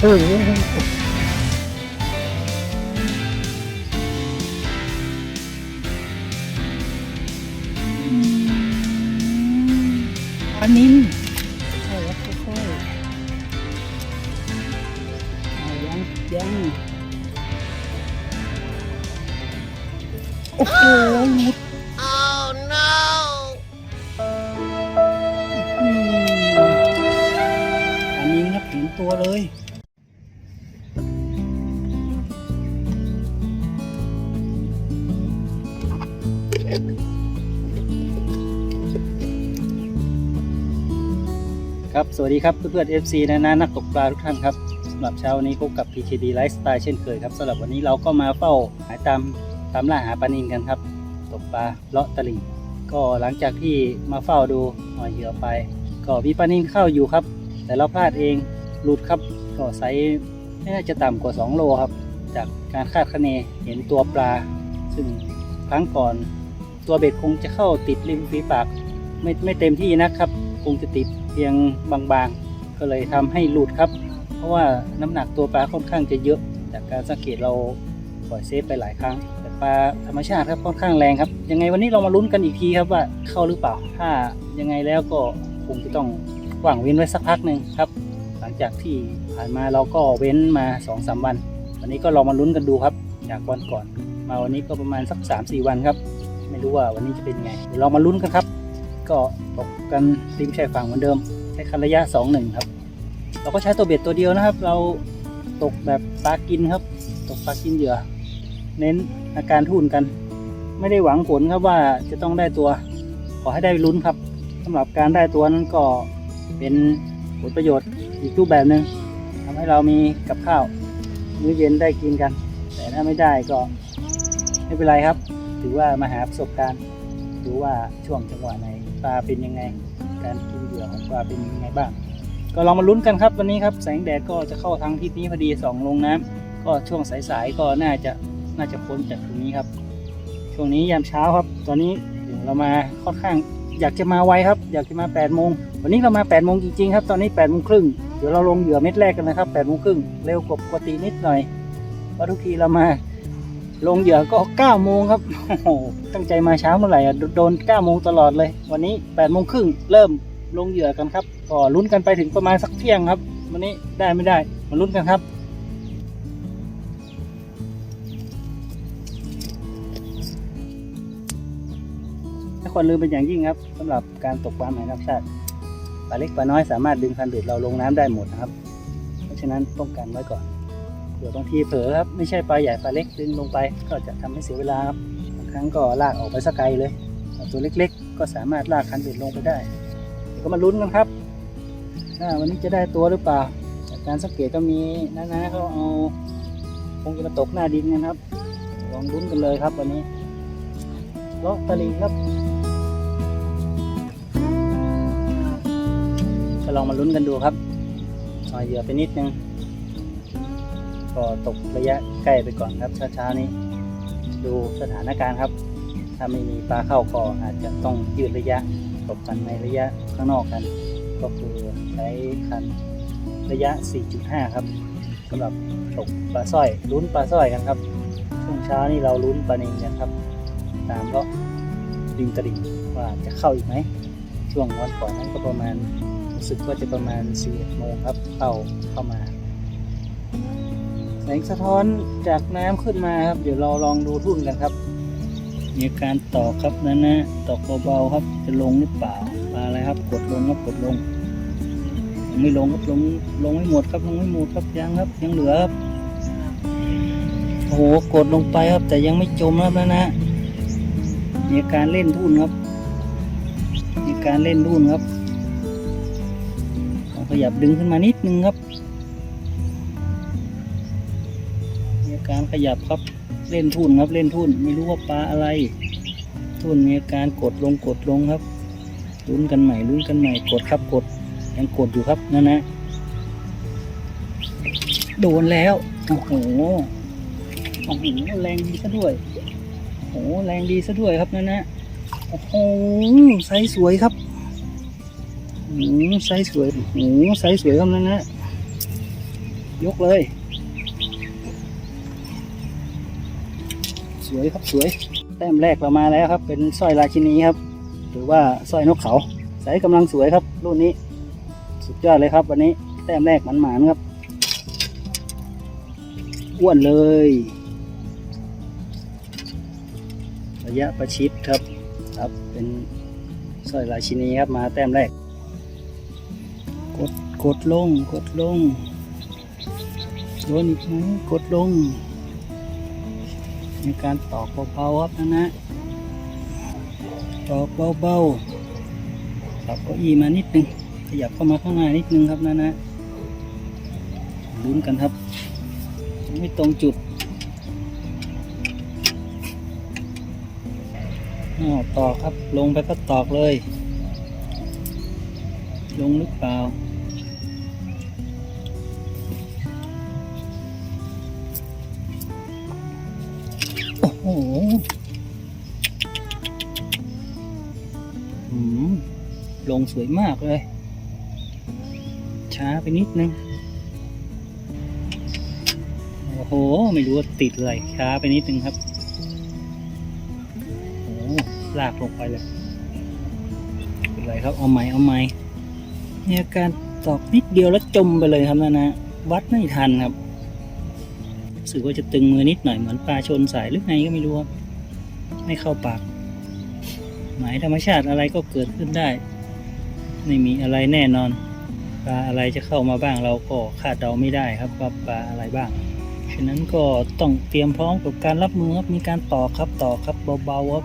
โอ้โหอันนี้ค่อยๆครับค่อยๆเอายังยังโอ้โหหลุด Oh no! อันนี้ครับถึงตัวเลย ครับ สวัสดีครับเพื่อนๆ FC นะนะนักตกปลาทุกท่านครับสำหรับเช้าวันนี้พบกับ PKD Lifestyle เช่นเคยครับสำหรับวันนี้เราก็มาเฝ้าหาตามตามล่าหาปลานินกันครับ ตกปลาเลาะตลิ่งก็หลังจากที่มาเฝ้าดูหอยเหยื่อไป ก็มีปลานินเข้าอยู่ครับ แต่เราพลาดเองหลุดครับก็ไซส์ไม่น่าจะต่ำกว่า 2 โลครับ จากการคาดคะเนเห็นตัวปลา ซึ่งครั้งก่อน ตัวเบ็ดคงจะเข้าติดริมฝีปากไม่ไม่เต็มที่นะครับ คงจะติดเพียงบางๆ ก็เลยทำให้หลุดครับ เพราะว่าน้ำหนักตัวปลาค่อนข้างจะเยอะ จากการสังเกตเราปล่อยเซฟไปหลายครั้ง แต่ปลาธรรมชาติครับค่อนข้างแรงครับ ยังไงวันนี้เรามาลุ้นกันอีกทีครับว่าเข้าหรือเปล่า ถ้ายังไงแล้วก็คงจะต้องว่างเว้นไว้สักพักหนึ่งครับ หลังจากที่ผ่านมาเราก็เว้นมา2อสวัน วันนี้ก็ลองมาลุ้นกันดูครับ จากวันก่อน มาวันนี้ก็ประมาณสัก3-4วันครับ ไม่รู้ว่าวันนี้จะเป็นยังไงเดี๋ยวเรามาลุ้นกันครับ ก็ตกกันริมชายฝั่งเหมือนเดิมใช้คันระยะ2-1ครับ เราก็ใช้ตัวเบ็ดตัวเดียวนะครับ เราตกแบบปลากินครับ ตกปลากินเหยื่อ เน้นอาการทุ่นกัน ไม่ได้หวังผลครับว่าจะต้องได้ตัว ขอให้ได้ลุ้นครับสำหรับการได้ตัวนั้นก็เป็นผลประโยชน์อีกรูปแบบหนึ่งทำให้เรามีกับข้าวมื้อเย็นได้กินกัน แต่ถ้าไม่ได้ก็ไม่เป็นไรครับ ถือว่ามาหาประสบการณ์ดูว่าช่วงจังหวะไหนปลาเป็นยังไง การกินเหยื่อของปลาเป็นยังไงบ้าง ก็ลองมาลุ้นกันครับวันนี้ครับแสงแดดก็จะเข้าทางทิศนี้พอดีสองลงน้ำก็ช่วงสายๆก็น่าจะน่าจะพ้นจากตรงนี้ครับ ช่วงนี้ยามเช้าครับ ตอนนี้เดี๋ยวเรามาค่อนข้างอยากจะมาไวครับ อยากจะมา8ปดโมงวันนี้เรามา8ปดโมงจริงๆครับ ตอนนี้8ปดโมงครึ่งเดี๋ยวเราลงเหยื่อเม็ดแรกกันนะครับ8ปดโมงครึ่งเร็วกว่าปกตินิดหน่อยเพราะทุกทีเรามา ลงเหยื่อก็9ก้าโมงครับโอ้โหตั้งใจมาเช้าเมื่อไหร่อะโดน9ก้าโมงตลอดเลย วันนี้8ปดโมงครึ่งเริ่มลงเหยื่อกันครับก็ลุ้นกันไปถึงประมาณสักเที่ยงครับ วันนี้ได้ไม่ได้มาลุ้นกันครับถ้าคนลืมเป็นอย่างยิ่งครับสำหรับการตกปลาแมน้ำชาติปลาเล็กปลาน้อยสามารถดึงคันเบ็ดเราลงน้ำได้หมดนะครับ เพราะฉะนั้นป้องกันไว้ก่อน ดี๋ยวบางทีเผลอครับไม่ใช่ปลาใหญ่ปลาเล็กดึงลงไป ก็จะทำให้เสียเวลาครับบางครั้งก็ลากออกไปสักไกลเลย ตัวเล็กๆ ก็สามารถลากคันเบ็ดลงไปได้ เดี๋ยวก็มาลุ้นกันครับวันนี้จะได้ตัวหรือเปล่า จากการสังเกตก็มีน้าๆเขาเอาคงจะมาตกหน้าดินกันครับ ลองลุ้นกันเลยครับวันนี้เลาะตะลิงครับก็ลองมาลุ้นกันดูครับหน่อยเหยื่อไปนิดนึง ก็ตกระยะใกล้ไปก่อนครับช้าๆนี้ ดูสถานการณ์ครับ ถ้าไม่มีปลาเข้าก็อาจจะต้องยืดระยะตกกันในระยะข้างนอกกัน ก็คือใช้คันระยะ 4.5 ครับสำหรับตกปลาสร้อยลุ้นปลาสร้อยกันครับช่วงเช้านี่เราลุ้นปลานิงกันครับ ตามก็ริมตลิ่งว่าจะเข้าอีกไหมช่วงวันก่อนนั้นก็ประมาณรู้สึกว่าจะประมาณ4โมงครับเข้าเข้ามา แสงสะท้อนจากน้ำขึ้นมาครับ เดี๋ยวเราลองดูทุ่นกันครับ มีการตอกครับนั่นนะตอกเบาๆครับ จะลงหรือเปล่าปลาอะไรครับ กดลงครับกดลงยังไม่ลงครับลงลงไม่หมดครับลงไม่หมดครับยังครับ ยังเหลือครับโอ้โหกดลงไปครับ แต่ยังไม่จมครับนะนะ มีการเล่นทุ่นครับ มีการเล่นทุ่นครับขยับดึงขึ้นมานิดนึงครับ การขยับครับ เล่นทุ่นครับ เล่นทุ่น ไม่รู้ว่าปลาอะไร ทุ่นมีอาการกดลงกดลงครับลุ้นกันใหม่ลุ้นกันใหม่กดครับกด ยังกดอยู่ครับนั่นนะโดนแล้วโอ้โหโอ้โหแรงดีซะด้วยโอ้โหแรงดีซะด้วยครับนั่นนะโอ้โหไซส์สวยครับโอ้โหไซส์สวยโอ้โหไซส์สวยครับนั่นนะยกเลย วยครับสวย แต้มแรกเรามาแล้วครับ เป็นสร้อยราชินีครับ หรือว่าสร้อยนกเขาสายกำลังสวยครับ รุ่นนี้ สุดยอดเลยครับ วันนี้แต้มแรกหมันๆครับอ้วนเลยระยะประชิดครับครับเป็นสร้อยราชินีครับมาแต้มแรก กดกดลง กดลงโดนอีกไหมกดลง มีการตอกเบาๆครับนะนะตอกเบาๆปรับเก้าอี้มานิดนึงขยับเข้ามาข้างหน้านิดนึงครับนะนะลุ้นกันครับ ไม่ตรงจุดอ้าวตอกครับลงไปก็ตอกเลย ลงหรือเปล่า ลงสวยมากเลย ช้าไปนิดนึง โอ้โห ไม่รู้ว่าติดอะไรช้าไปนิดนึงครับโอ้ลากลงไปเลยเป็นไรครับ เอาไหมเอาไหมมีอาการตอกนิดเดียวแล้วจมไปเลยครับนะนะ วัดไม่ทันครับรู้สึกว่าจะตึงมือนิดหน่อยเหมือนปลาชนสายหรือไงก็ไม่รู้ครับ ไม่เข้าปากหมายธรรมชาติอะไรก็เกิดขึ้นได้ ไม่มีอะไรแน่นอน ปลาอะไรจะเข้ามาบ้างเราก็คาดเดาไม่ได้ครับว่าปลาอะไรบ้าง ฉะนั้นก็ต้องเตรียมพร้อมกับการรับมือครับ มีการตอกครับตอกครับเบาๆครับ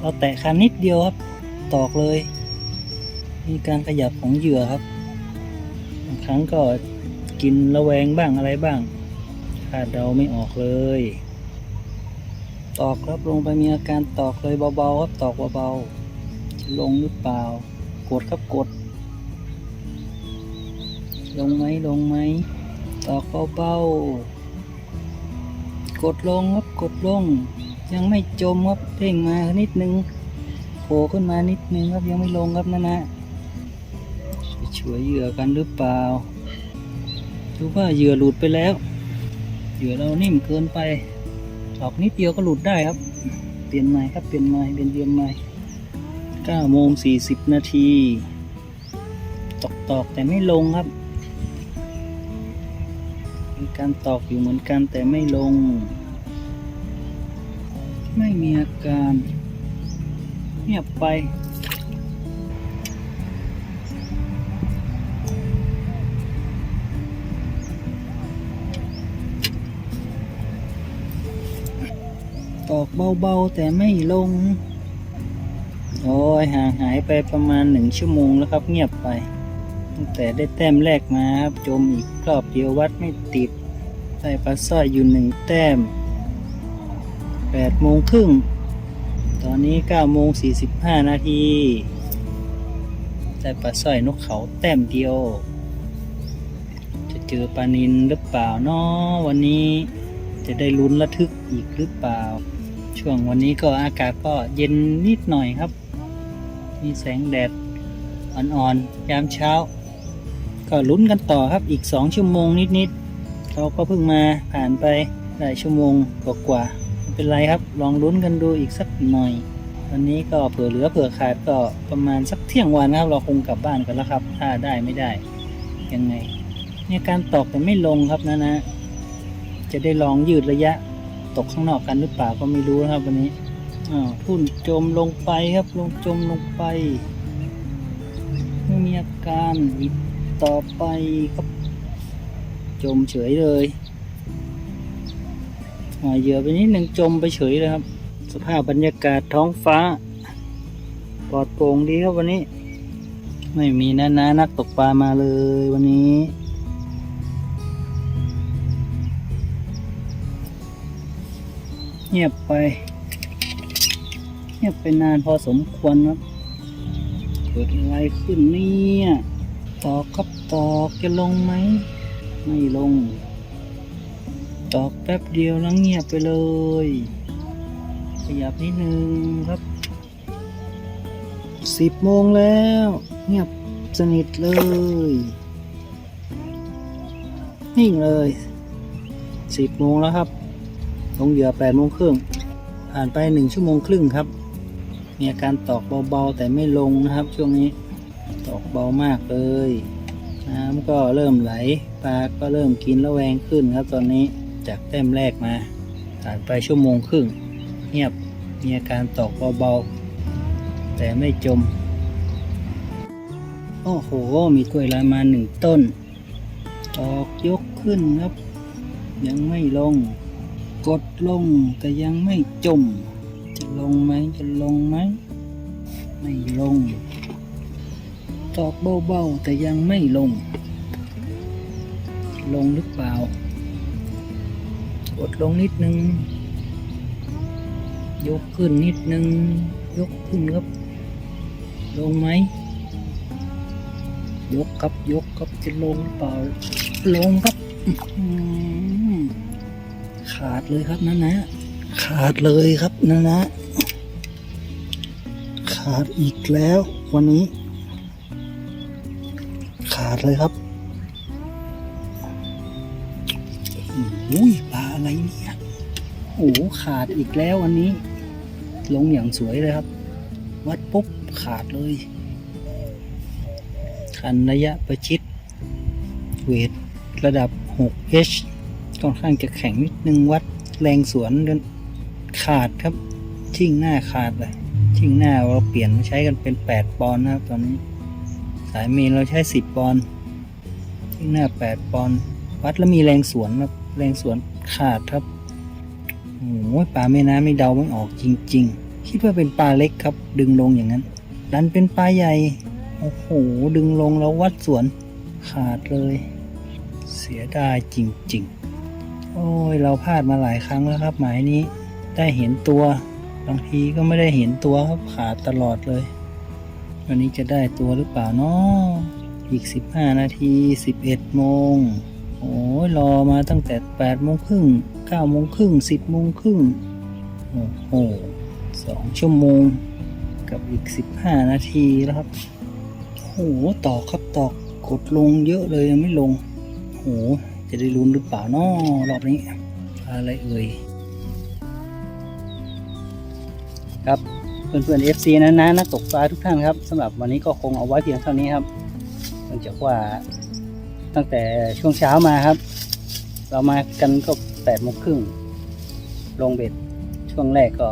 เราแตะคันนิดเดียวครับ ตอกเลย มีการขยับของเหยื่อครับบางครั้งก็กินระแวงบ้างอะไรบ้างคาดเดาไม่ออกเลย ตอกครับลงไปมีอาการตอกเลยเบาๆครับตอกเบาๆจะลงหรือเปล่า กดครับกด ลงไหมลงไหมตอกเบาๆ กดลงครับกดลง ยังไม่จมครับเพ่งมานิดนึงโผล่ขึ้นมานิดนึงครับยังไม่ลงครับนะนะช่วยเหยื่อกันหรือเปล่าดูว่าเหยื่อหลุดไปแล้ว เหยื่อเรานิ่มเกินไปตอกนิดเดียวก็หลุดได้ครับ เปลี่ยนใหม่ครับเปลี่ยนใหม่เปลี่ยนเหยื่อใหม่ 9โมง40 นาที ตอกตอกแต่ไม่ลงครับมีการตอกอยู่เหมือนกันแต่ไม่ลง ไม่มีอาการเงียบไปตอกเบาๆแต่ไม่ลง โอ้ยห่างหายไปประมาณหนึ่งชั่วโมงแล้วครับเงียบไป ตั้งแต่ได้แต้มแรกมาครับ จมอีกรอบเดียววัดไม่ติดได้ปลาสร้อยอยู่หนึ่งแต้มแปดโมงครึ่ง ตอนนี้เก้าโมงสี่สิบห้านาทีได้ปลาสร้อยนกเขาแต้มเดียว จะเจอปลานินหรือเปล่าเนาะวันนี้จะได้ลุ้นระทึกอีกหรือเปล่า ช่วงวันนี้ก็อากาศก็เย็นนิดหน่อยครับ มีแสงแดดอ่อนๆยามเช้า ก็ลุ้นกันต่อครับอีกสองชั่วโมงนิดๆเราก็เพิ่งมาผ่านไปได้ชั่วโมงกว่าๆเป็นไรครับ ลองลุ้นกันดูอีกสักหน่อยวันนี้ก็เผื่อเหลือเผื่อขาดก็ประมาณสักเที่ยงวันนะครับ เราคงกลับบ้านกันแล้วครับ ถ้าได้ไม่ได้ยังไงเนี่ยการตกแต่ไม่ลงครับนะนะ จะได้ลองยืดระยะตกข้างนอกกันหรือเปล่าก็ไม่รู้นะครับวันนี้ อ้าวทุ่นจมลงไปครับลงจมลงไปไม่มีอาการอีกต่อไปครับ จมเฉยเลยหอยเหยื่อไปนิดหนึ่งจมไปเฉยเลยครับ สภาพบรรยากาศท้องฟ้า ปลอดโปร่งดีครับวันนี้ ไม่มีนานานักตกปลามาเลยวันนี้เงียบไป งียบไปนานพอสมควรครับเกิดอะไรขึ้นเนี่ยตอกครับตอกจะลงไหม ไม่ลง ตอกแป๊บเดียวแล้วเงียบไปเลย ขยับนิดนึงครับสิบโมงแล้ว เงียบสนิทเลยนิ่งเลยสิบโมงแล้วครับลงเหยื่อแปดโมงครึ่งผ่านไปหนึ่งชั่วโมงครึ่งครับ มีอาการตอกเบาๆแต่ไม่ลงนะครับ ช่วงนี้ตอกเบามากเลย น้ำก็เริ่มไหลปลาก็เริ่มกินระแวงขึ้นครับ ตอนนี้จากแต้มแรกมาผ่านไปชั่วโมงครึ่ง เงียบมีอาการตอกเบาๆแต่ไม่จม โอ้โห มีกล้วยลามาหนึ่งต้น ตอกยกขึ้นครับ ยังไม่ลง กดลงแต่ยังไม่จม จะลงไหมจะลงไหม ไม่ลง ตอกเบาๆแต่ยังไม่ลง ลงหรือเปล่ากดลงนิดนึง ยกขึ้นนิดนึง ยกขึ้นครับ ลงไหม ยกครับยกครับจะลงหรือเปล่า ลงครับขาดเลยครับนะนะ ขาดเลยครับนะนะ ขาดอีกแล้ววันนี้ ขาดเลยครับอุ้ยปลาอะไรเนี่ยโอ้โหขาดอีกแล้ววันนี้ ลงอย่างสวยเลยครับ วัดปุ๊บขาดเลยคันระยะประชิด เวทระดับ 6H ค่อนข้างจะแข็งนิดนึงวัดแรงสวนเดิน ขาดครับ ชิ่งหน้าขาดเลยชิ่งหน้าเราเปลี่ยนมาใช้กันเป็น 8 ปอนด์นะครับ ตอนนี้ สายเมนเราใช้ 10 ปอนด์ชิ่งหน้า 8 ปอนด์วัดแล้วมีแรงสวนครับแรงสวนขาดครับโอ้โหปลาแม่น้ำไม่เดาไม่ออกจริง ๆ คิดว่าเป็นปลาเล็กครับ ดึงลงอย่างนั้น ดันเป็นปลาใหญ่โอ้โหดึงลงแล้ววัดสวนขาดเลย เสียดายจริง ๆ โอ้ย เราพลาดมาหลายครั้งแล้วครับ หมายนี้ ได้เห็นตัว บางทีก็ไม่ได้เห็นตัวครับขาดตลอดเลย วันนี้จะได้ตัวหรือเปล่าเนาะอีก 15 นาที 11 โมง โอ้ยรอมาตั้งแต่8โมงครึ่ง9โมงครึ่ง10โมงครึ่งโอ้โหสองชั่วโมง กับอีก 15 นาทีแล้วครับโอ้โหตอกครับตอกกดลงเยอะเลยยังไม่ลงโอ้โหจะได้ลุ้นหรือเปล่าน้อรอบนี้ อะไรเอ่ย ครับเพื่อนๆ FC นะนะนักตกปลาทุกท่านครับสำหรับวันนี้ก็คงเอาไว้เพียงเท่านี้ครับเนื่องจากว่าตั้งแต่ช่วงเช้ามาครับ เรามากันก็แปดโมงครึ่งลงเบ็ดช่วงแรกก็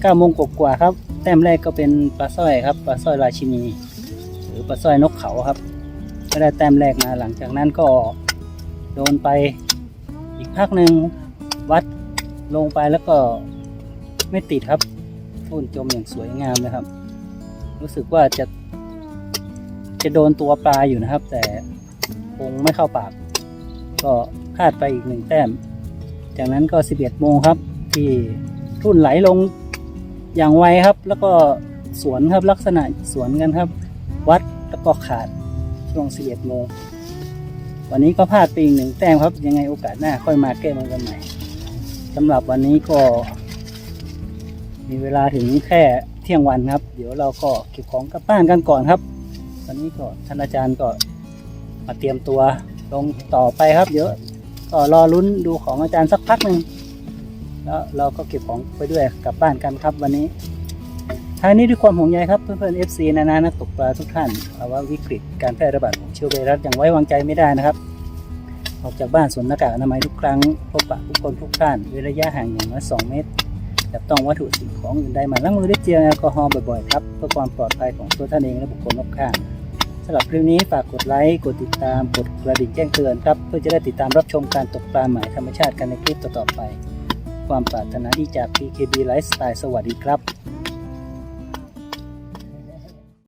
เก้าโมงกว่าครับ แต้มแรกก็เป็นปลาสร้อยครับปลาสร้อยราชินี หรือปลาสร้อยนกเขาครับก็ได้แต้มแรกมาหลังจากนั้นก็โดนไปอีกพักหนึ่งวัดลงไปแล้วก็ไม่ติดครับ ทุ่นจมอย่างสวยงามเลยครับ รู้สึกว่าจะ จะโดนตัวปลาอยู่นะครับ แต่คงไม่เข้าปาก ก็พลาดไปอีกหนึ่งแต้ม จากนั้นก็ 11โมงครับ ที่ทุ่นไหลลงอย่างไวครับ แล้วก็สวนครับลักษณะสวนกันครับ วัดแล้วก็ขาดช่วง 11โมงวันนี้ก็พลาดไปอีกหนึ่งแต้มครับ ยังไงโอกาสหน้าค่อยมาแก้มันกันใหม่สำหรับวันนี้ก็ มีเวลาถึงแค่เที่ยงวันครับ เดี๋ยวเราก็เก็บของกลับบ้านกันก่อนครับ ตอนนี้ก็ท่านอาจารย์ก็มาเตรียมตัวลงต่อไปครับ เดี๋ยวก็รอลุ้นดูของอาจารย์สักพักหนึ่งแล้วเราก็เก็บของไปด้วยกลับบ้านกันครับวันนี้ท้ายนี้ด้วยความห่วงใยครับเพื่อนๆ FC นานานักตกปลาทุกท่านภาวะวิกฤตการแพร่ระบาดของเชื้อไวรัสอย่างไว้วางใจไม่ได้นะครับ ออกจากบ้านสวมหน้ากากอนามัยทุกครั้งพบปะผู้คนทุกท่านเว้นระยะห่างอย่างน้อย2เมตร จับต้องวัตถุสิ่งของอื่นใดมาล้างมือด้วยเจลแอลกอฮอล์บ่อยๆครับเพื่อความปลอดภัยของตัวท่านเองและบุคคลรอบข้างสำหรับคลิปนี้ฝากกดไลค์กดติดตามกดกระดิ่งแจ้งเตือนครับเพื่อจะได้ติดตามรับชมการตกปลาใหม่ธรรมชาติกันในคลิปต่อๆไป ความปรารถนาดีจาก PKB Lifestyle สวัสดีครับ